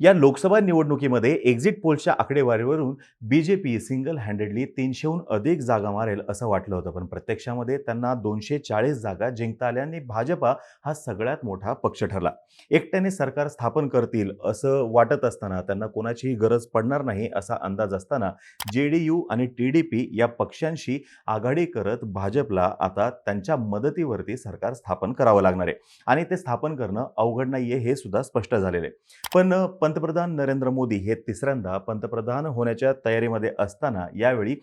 या लोकसभा निवडणुकीमध्ये एक्झिट पोलच्या आकडेवारीवरून बी जे पी सिंगल हँडेडली तीनशेहून अधिक जागा मारेल असं वाटलं होतं. पण प्रत्यक्षामध्ये त्यांना दोनशे चाळीस जागा जिंकता आल्या आणि भाजपा हा सगळ्यात मोठा पक्ष ठरला. एकट्याने सरकार स्थापन करतील असं वाटत असताना त्यांना कोणाचीही गरज पडणार नाही असा अंदाज असताना जे डी यू आणि टी डी पी या पक्षांशी आघाडी करत भाजपला आता त्यांच्या मदतीवरती सरकार स्थापन करावं लागणार आहे. आणि ते स्थापन करणं अवघड नाहीये हे सुद्धा स्पष्ट झालेलं आहे. पण पंतप्रधान नरेंद्र मोदी हे तिसऱ्यांदा पंतप्रधान होण्याच्या तयारीमध्ये असताना यावेळी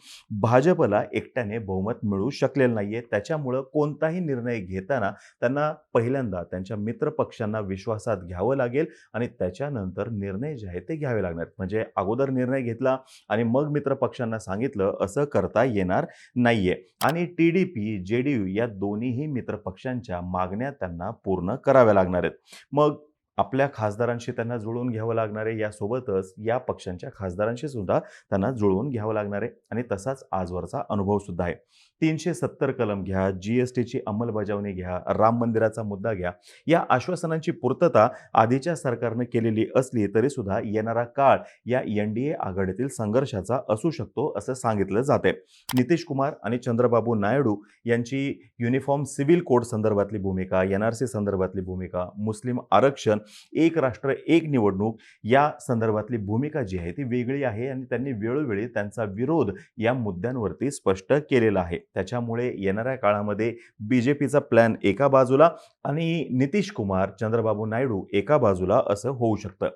भाजपला एकट्याने बहुमत मिळू शकलेलं नाहीये. त्याच्यामुळं कोणताही निर्णय घेताना त्यांना पहिल्यांदा त्यांच्या मित्रपक्षांना विश्वासात घ्यावं लागेल आणि त्याच्यानंतर निर्णय जे आहे ते घ्यावे लागणार. म्हणजे अगोदर निर्णय घेतला आणि मग मित्रपक्षांना सांगितलं असं करता येणार नाहीये. आणि T D P J D U या दोन्हीही मित्रपक्षांच्या मागण्या त्यांना पूर्ण कराव्या लागणार आहेत. मग आपल्या खासदारांशी त्यांना जुळवून घ्यावं लागणार आहे यासोबतच या पक्षांच्या खासदारांशी सुद्धा त्यांना जुळवून घ्यावं लागणार आहे आणि तसाच आजवरचा अनुभव सुद्धा आहे. तीनशे सत्तर कलम घ्या जी एस टीची अंमलबजावणी घ्या राम मंदिराचा मुद्दा घ्या या आश्वासनांची पूर्तता आधीच्या सरकारनं केलेली असली तरी सुद्धा येणारा काळ या एन डी ए आघाडीतील संघर्षाचा असू शकतो असं सांगितलं जाते नितीश कुमार आणि चंद्रबाबू नायडू यांची युनिफॉर्म सिव्हिल कोड संदर्भातली भूमिका एन आर सी संदर्भातली भूमिका मुस्लिम आरक्षण एक राष्ट्र एक निवडणूक या संदर्भातली भूमिका जी आहे ती वेगळी आहे आणि त्यांनी वेळोवेळी त्यांचा विरोध या मुद्द्यांवरती स्पष्ट केलेला आहे. त्याच्यामुळे येणाऱ्या काळामध्ये बी जे पीचा प्लॅन एका बाजूला आणि नितीश कुमार चंद्रबाबू नायडू एका बाजूला असं होऊ शकतं.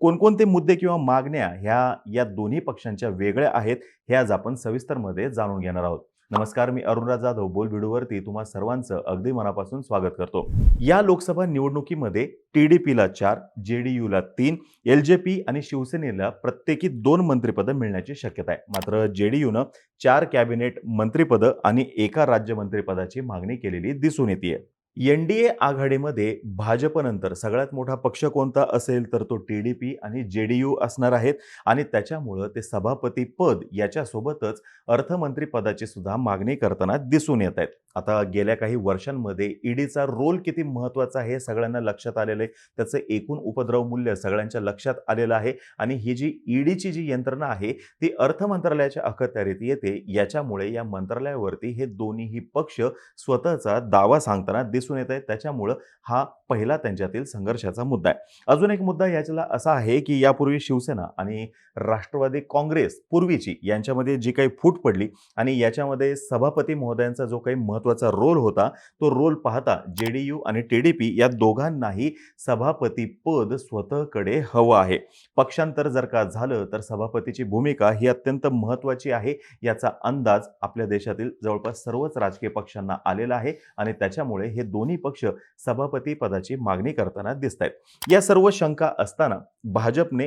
कोणकोणते मुद्दे किंवा मागण्या ह्या या दोन्ही पक्षांच्या वेगळ्या आहेत हे आज आपण सविस्तरमध्ये जाणून घेणार आहोत. नमस्कार मी अरुणराज जाधव. बोल व्हिडिओवरती तुम्हा सर्वांचं अगदी मनापासून स्वागत करतो. या लोकसभा निवडणुकीमध्ये टी डी पीला चार जे डी यूला तीन एल जे पी आणि शिवसेनेला प्रत्येकी दोन मंत्रिपदं मिळण्याची शक्यता आहे. मात्र जे डी यूनं चार कॅबिनेट मंत्रिपदं आणि एका राज्यमंत्रीपदाची मागणी केलेली दिसून येते एन डी ए आघाडीमध्ये भाजपनंतर सगळ्यात मोठा पक्ष कोणता असेल तर तो टी डी पी आणि जे डी यू असणार आहेत. आणि त्याच्यामुळं ते सभापती पद याच्यासोबतच अर्थमंत्री पदाची सुद्धा मागणी करताना दिसून येत आहेत. आता गेल्या काही वर्षांमध्ये ईडीचा रोल किती महत्त्वाचा आहे हे सगळ्यांना लक्षात आलेलं आहे. त्याचं एकूण उपद्रव मूल्य सगळ्यांच्या लक्षात आलेलं आहे आणि ही जी ईडीची जी यंत्रणा आहे ती अर्थ मंत्रालयाच्या अखत्यारीत येते. याच्यामुळे या मंत्रालयावरती हे दोन्हीही पक्ष स्वतःचा दावा सांगताना दिसून येत आहे त्याच्यामुळं हा पहिला त्यांच्यातील संघर्षाचा मुद्दा आहे. अजून एक मुद्दा याच्याला असा आहे की यापूर्वी शिवसेना आणि राष्ट्रवादी काँग्रेस पूर्वीची यांच्यामध्ये जी काही फूट पडली आणि याच्यामध्ये सभापती महोदयांचा जो काही महत्त्वाचा रोल होता. तो रोल पाहता जे डी यू आणि टी डी पी या दोघांनाही सभापती पद स्वतःकडे हवं आहे. पक्षांतर जर का झालं तर सभापतीची भूमिका ही अत्यंत महत्त्वाची आहे. याचा अंदाज आपल्या देशातील जवळपास सर्वच राजकीय पक्षांना आलेला आहे आणि त्याच्यामुळे हे दोन्ही पक्ष सभापती पदाची मागणी करताना दिसत आहेत या सर्व शंका असताना भाजपने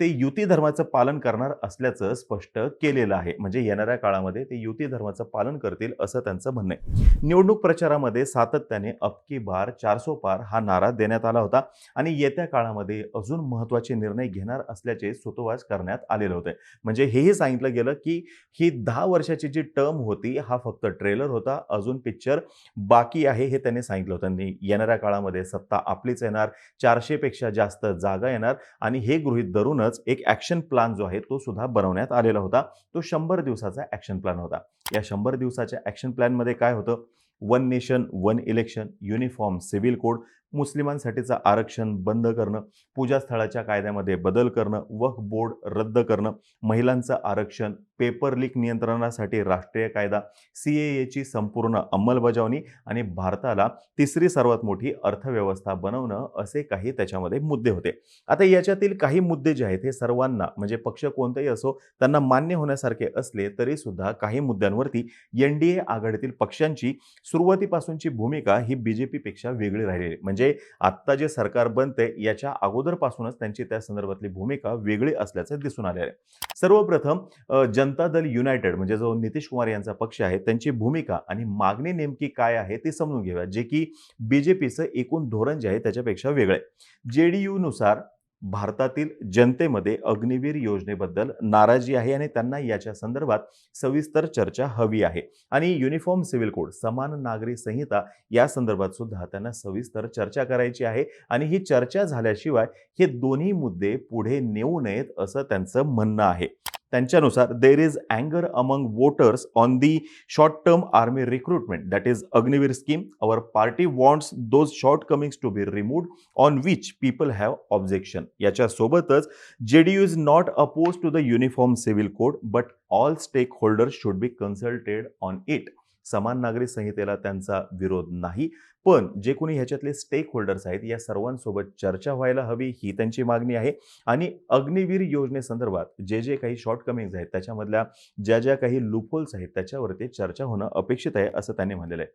ते युती धर्माचं पालन करणार असल्याचं स्पष्ट केलेलं आहे. म्हणजे येणाऱ्या काळामध्ये ते युती धर्माचं पालन करतील असं त्यांचं म्हणणं आहे. निवडणूक प्रचारामध्ये सातत्याने अबकी बार चारसो पार हा नारा देण्यात आला होता आणि येत्या काळामध्ये अजून महत्त्वाचे निर्णय घेणार असल्याचे सुतोवाच करण्यात आलेलं होते. म्हणजे हेही सांगितलं गेलं की ही दहा वर्षाची जी टर्म होती हा फक्त ट्रेलर होता अजून पिक्चर बाकी आहे हे त्यांनी सांगितलं होतं. येणाऱ्या काळामध्ये सत्ता आपलीच येणार चारशेपेक्षा जास्त जागा येणार आणि हे गृहीत धरूनच एक ॲक्शन प्लॅन जो आहे तो सुद्धा बनवण्यात आलेला होता. तो शंभर दिवसाचा ॲक्शन प्लॅन होता. या शंभर दिवसाच्या ॲक्शन प्लॅनमध्ये काय होतं? One nation one election uniform civil code मुस्लिमांसाठीचं आरक्षण बंद करणं पूजास्थळाच्या कायद्यामध्ये बदल करणं वक्फ बोर्ड रद्द करणं महिलांचं आरक्षण पेपर लीक नियंत्रणासाठी राष्ट्रीय कायदा सी ए एची संपूर्ण अंमलबजावणी आणि भारताला तिसरी सर्वात मोठी अर्थव्यवस्था बनवणं असे काही त्याच्यामध्ये मुद्दे होते. आता याच्यातील काही मुद्दे जे आहेत हे सर्वांना म्हणजे पक्ष कोणताही असो त्यांना मान्य होण्यासारखे असले तरी सुद्धा काही मुद्द्यांवरती एन डी ए आघाडीतील पक्षांची सुरुवातीपासूनची भूमिका ही बी जे पीपेक्षा वेगळी राहिलेली म्हणजे म्हणजे आत्ता जे सरकार बनते याच्या अगोदरपासूनच त्यांची त्या संदर्भातली भूमिका वेगळी असल्याचं दिसून आलेलं आहे. सर्वप्रथम जनता दल युनायटेड म्हणजे जो नितीश कुमार यांचा पक्ष आहे त्यांची भूमिका आणि मागणी नेमकी काय आहे ते समजून घेऊया जे की बी जे पीचं एकूण धोरण जे आहे त्याच्यापेक्षा वेगळं आहे. जे डी यूनुसार भारतातील जनतेमध्ये अग्निवीर योजनेबद्दल नाराजी आहे आणि त्यांना याच्या संदर्भात सविस्तर चर्चा हवी आहे. आणि युनिफॉर्म सिव्हिल कोड समान नागरी संहिता या संदर्भात सुद्धा त्यांना सविस्तर चर्चा करायची आहे. आणि ही चर्चा झाल्याशिवाय हे दोन्ही मुद्दे पुढे नेऊ नयेत असं त्यांचं म्हणणं आहे. त्यांच्यानुसार there is अँगर among voters on the short term army recruitment that is Agniveer scheme our party wants those shortcomings to be removed on which people have objection याच्यासोबतच J D U is not oppose to the uniform civil code but all stakeholders should be consulted on it समान नागरी संहितेला त्यांचा विरोध नाही. पण जे कोणी ह्याच्यातले stake holders आहेत या सर्वांसोबत चर्चा व्हायला हवी ही त्यांची मागणी आहे. आणि अग्निवीर योजनेसंदर्भात जे जे काही शॉर्टकमिंग्स आहेत त्याच्यामधल्या ज्या ज्या काही लूपहोल्स आहेत त्याच्यावरती चर्चा होणं अपेक्षित आहे असं त्यांनी म्हणलेलं आहे.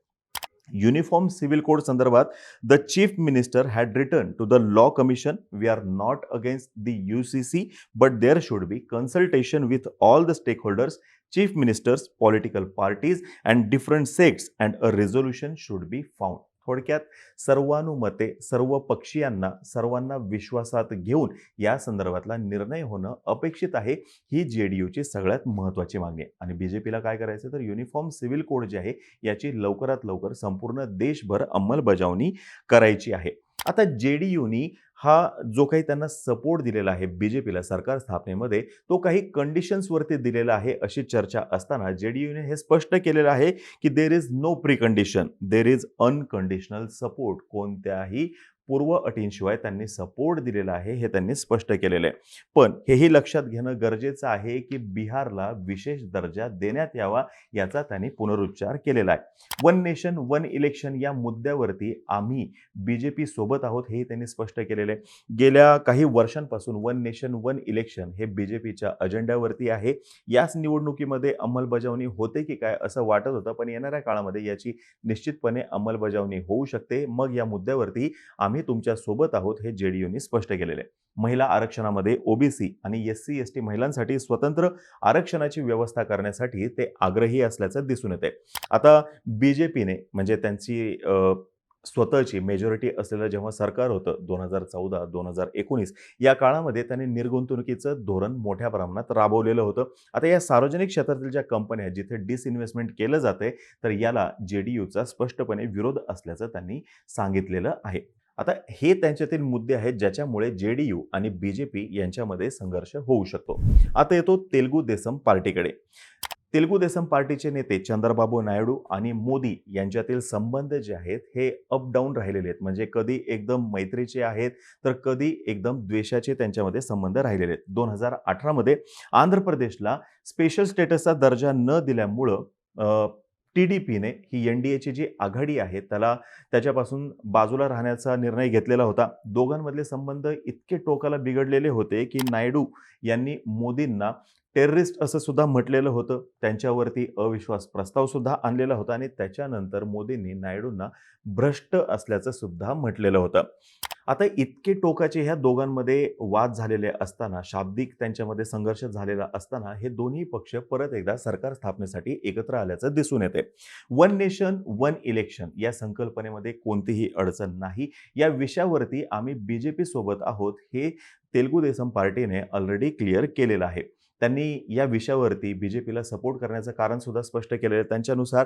युनिफॉर्म सिव्हिल कोड संदर्भात the chief minister had return to the law commission we are not against the U C C but there should be consultation with all the stakeholders chief ministers, political parties, and different sects, and a resolution should be found. थोडक्यात सर्वानुमते सर्व पक्षीयांना सर्वांना विश्वासात घेऊन या संदर्भातला निर्णय होणं अपेक्षित आहे. ही जे डी यूची सगळ्यात महत्त्वाची मागणी आहे. आणि बी जे पीला काय करायचं तर युनिफॉर्म सिव्हिल कोड जे आहे याची लवकरात लवकर संपूर्ण देशभर अंमलबजावणी करायची आहे. आता जे डी यूनी हा जो काही त्यांना सपोर्ट दिलेला आहे बी जे पीला सरकार स्थापनेमध्ये तो काही कंडिशन्सवरती दिलेला आहे अशी चर्चा असताना जे डी यूने हे स्पष्ट केलेलं आहे की there is no precondition there is unconditional support कोणत्याही पूर्व अटींशिवाय त्यांनी सपोर्ट दिलेला आहे हे त्यांनी स्पष्ट केलेलं आहे. पण हेही लक्षात घेणं गरजेचं आहे की बिहारला विशेष दर्जा देण्यात यावा याचा त्यांनी पुनरुच्चार केलेला आहे. वन नेशन वन इलेक्शन या मुद्द्यावरती आम्ही बी जे पी सोबत आहोत हेही त्यांनी स्पष्ट केलेलं केले. गेल्या काही वर्षांपासून वन नेशन वन इलेक्शन हे बी जे पीच्या अजेंड्यावरती आहे. याच निवडणुकीमध्ये अंमलबजावणी होते की काय असं वाटत होतं पण येणाऱ्या काळामध्ये याची निश्चितपणे अंमलबजावणी होऊ शकते. मग या मुद्द्यावरती आम्ही तुमच्यासोबत आहोत हे जे डी स्पष्ट केलेले. आहे महिला आरक्षणामध्ये ओबीसी आणि एस सी एस टी महिलांसाठी स्वतंत्र आरक्षणाची व्यवस्था करण्यासाठी ते आग्रही असल्याचं दिसून येते. आता बी जे पीने म्हणजे त्यांची स्वतःची मेजॉरिटी असलेलं जेव्हा सरकार होतं दोन हजार चौदा दोन हजार एकोणीस या काळामध्ये त्यांनी निर्गुंतवणुकीचं धोरण मोठ्या प्रमाणात राबवलेलं होतं. आता या सार्वजनिक क्षेत्रातील ज्या कंपन्या जिथे डिसइन्व्हेस्टमेंट केलं जाते तर याला जे डी यूचा स्पष्टपणे विरोध असल्याचं त्यांनी सांगितलेलं आहे. आता हे त्यांच्यातील मुद्दे आहेत ज्याच्यामुळे जे डी यू आणि बी जे पी यांच्यामध्ये संघर्ष होऊ शकतो. आता येतो तेलगू देसम पार्टीकडे. तेलुगू देसम पार्टीचे नेते चंद्रबाबू नायडू आणि मोदी यांच्यातील संबंध जे आहेत हे अप डाऊन राहिलेले आहेत. म्हणजे कधी एकदम मैत्रीचे आहेत तर कधी एकदम द्वेषाचे त्यांच्यामध्ये संबंध राहिलेले आहेत. दोन हजार अठरामध्ये आंध्र प्रदेशला स्पेशल स्टेटसचा दर्जा न दिल्यामुळं टी डी पीने ही एन डी एची जी आघाडी आहे त्याला त्याच्यापासून बाजूला राहण्याचा निर्णय घेतलेला होता. दोघांमधले संबंध इतके टोकाला बिघडलेले होते की नायडू यांनी मोदींना टेररिस्ट असं सुद्धा म्हटलेलं होतं. त्यांच्यावरती अविश्वास प्रस्ताव सुद्धा आणलेला होता आणि त्याच्यानंतर मोदींनी नायडूंना भ्रष्ट असल्याचं सुद्धा म्हटलेलं होतं. आता इतके टोकाचे ह्या दोघांमध्ये वाद झालेले असताना शाब्दिक त्यांच्यामध्ये संघर्ष झालेला असताना हे दोन्ही पक्ष परत एकदा सरकार स्थापनेसाठी एकत्र आल्याचं दिसून येते वन नेशन वन इलेक्शन या संकल्पनेमध्ये कोणतीही अडचण नाही. या विषयावरती आम्ही बी जे पी सोबत आहोत हे तेलगू देसम पार्टीने ऑलरेडी क्लिअर केलेलं आहे. त्यांनी या विषयावरती बी जे पीला सपोर्ट करण्याचं कारणसुद्धा स्पष्ट केलेलं आहे. त्यांच्यानुसार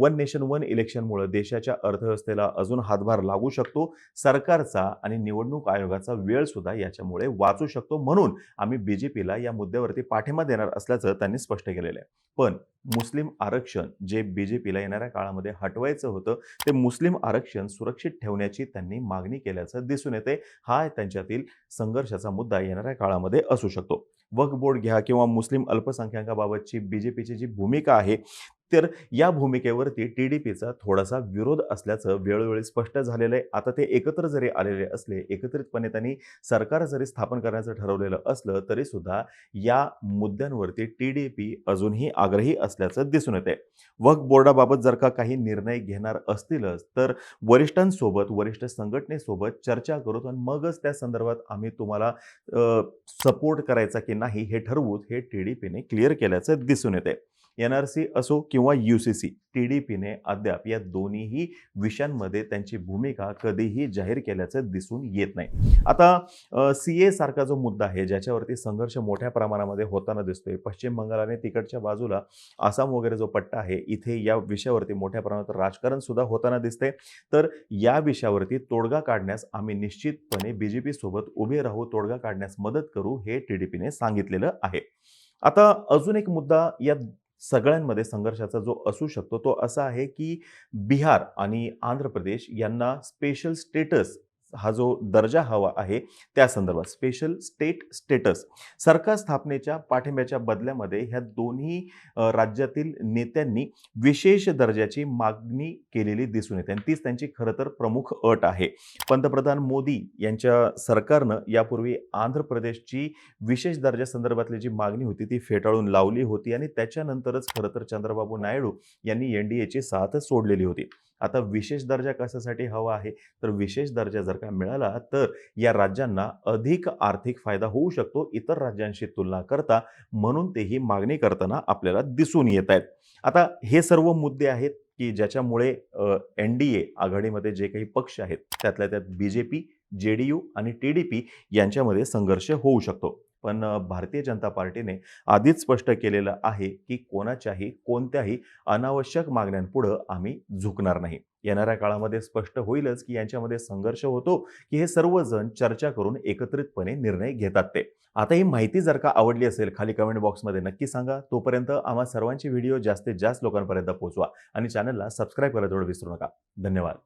वन नेशन वन इलेक्शनमुळे देशाच्या अर्थव्यवस्थेला अजून हातभार लागू शकतो. सरकारचा आणि निवडणूक आयोगाचा वेळसुद्धा याच्यामुळे वाचू शकतो. म्हणून आम्ही बी जे पीला या मुद्द्यावरती पाठिंबा देणार असल्याचं त्यांनी स्पष्ट केलेलं आहे. पण मुस्लिम आरक्षण जे बी जे पीला येणाऱ्या काळामध्ये हटवायचं होतं ते मुस्लिम आरक्षण सुरक्षित ठेवण्याची त्यांनी मागणी केल्याचं दिसून येते. हा त्यांच्यातील संघर्षाचा मुद्दा येणाऱ्या काळामध्ये असू शकतो. वक्फ बोर्ड घ्या किंवा मुस्लिम अल्पसंख्याकाबाबतची बी जे पीची जी भूमिका आहे तर या भूमिकेवरती टी डी पीचा थोडासा विरोध असल्याचं वेळोवेळी स्पष्ट झालेलं आहे आता ते एकत्र जरी आलेले असले एकत्रितपणे त्यांनी सरकार जरी स्थापन करण्याचं ठरवलेलं असलं तरी सुद्धा या मुद्द्यांवरती टी डी पी अजूनही आग्रही असल्याचं दिसून येते वक्फ बोर्डाबाबत जर का काही निर्णय घेणार असतीलच तर वरिष्ठांसोबत वरिष्ठ संघटनेसोबत चर्चा करू आणि मगच त्या संदर्भात आम्ही तुम्हाला सपोर्ट करायचा की नाही हे ठरवूत हे टी डी पीने क्लिअर केल्याचं दिसून येते एन आर सी असो किंवा U C C T D पीने अद्याप या दोन्हीही विषयांमध्ये त्यांची भूमिका कधीही जाहीर केल्याचं दिसून येत नाही. आता सी ए सारखा जो मुद्दा आहे ज्याच्यावरती संघर्ष मोठ्या प्रमाणामध्ये होताना दिसतोय पश्चिम बंगाल आणि तिकडच्या बाजूला आसाम वगैरे जो पट्टा आहे इथे या विषयावरती मोठ्या प्रमाणात राजकारण सुद्धा होताना दिसते तर या विषयावरती तोडगा काढण्यास आम्ही निश्चितपणे बी जे पी सोबत उभे राहू तोडगा काढण्यास मदत करू हे टी डी पीने सांगितलेलं आहे. आता अजून एक मुद्दा या सगळ्यांमध्ये संघर्षाचा जो असू शकतो तो असा आहे की बिहार आणि आंध्र प्रदेश यांना स्पेशल स्टेटस हा जो दर्जा हवा आहे त्या संदर्भात स्पेशल स्टेट स्टेटस सरकार स्थापनेच्या पाठिंब्याच्या बदल्यामध्ये ह्या दोन्ही राज्यातील नेत्यांनी विशेष दर्जाची मागणी केलेली दिसून येते. आणि तीच त्यांची खरं तर प्रमुख अट आहे. पंतप्रधान मोदी यांच्या सरकारनं यापूर्वी आंध्र प्रदेशची विशेष दर्जा संदर्भातली जी मागणी होती ती फेटाळून लावली होती आणि त्याच्यानंतरच खरं तर चंद्रबाबू नायडू यांनी एन डी एची साथ सोडलेली होती. आता विशेष दर्जा कशासाठी हवा आहे? तर विशेष दर्जा जर का मिळाला तर या राज्यांना अधिक आर्थिक फायदा होऊ शकतो इतर राज्यांशी तुलना करता म्हणून ते ही मागणी करताना आपल्याला दिसून येत आहेत. आता हे सर्व मुद्दे आहेत की ज्याच्यामुळे एन डी ए आघाडीमध्ये जे काही पक्ष आहेत त्यातल्या त्यात B J P J D U आणि टी डी पी यांच्यामध्ये संघर्ष होऊ शकतो. पण भारतीय जनता पार्टीने आधीच स्पष्ट केलेलं आहे की कोणाच्याही कोणत्याही अनावश्यक मागण्यांपुढं आम्ही झुकणार नाही. येणाऱ्या काळामध्ये स्पष्ट होईलच की यांच्यामध्ये संघर्ष होतो की हे सर्वजण चर्चा करून एकत्रितपणे निर्णय घेतात ते. आता ही माहिती जर का आवडली असेल खाली कमेंट बॉक्समध्ये नक्की सांगा. तोपर्यंत आम्हा सर्वांची व्हिडिओ जास्तीत जास्त लोकांपर्यंत पोहोचवा आणि चॅनलला सबस्क्राईब करायला थोडं विसरू नका. धन्यवाद.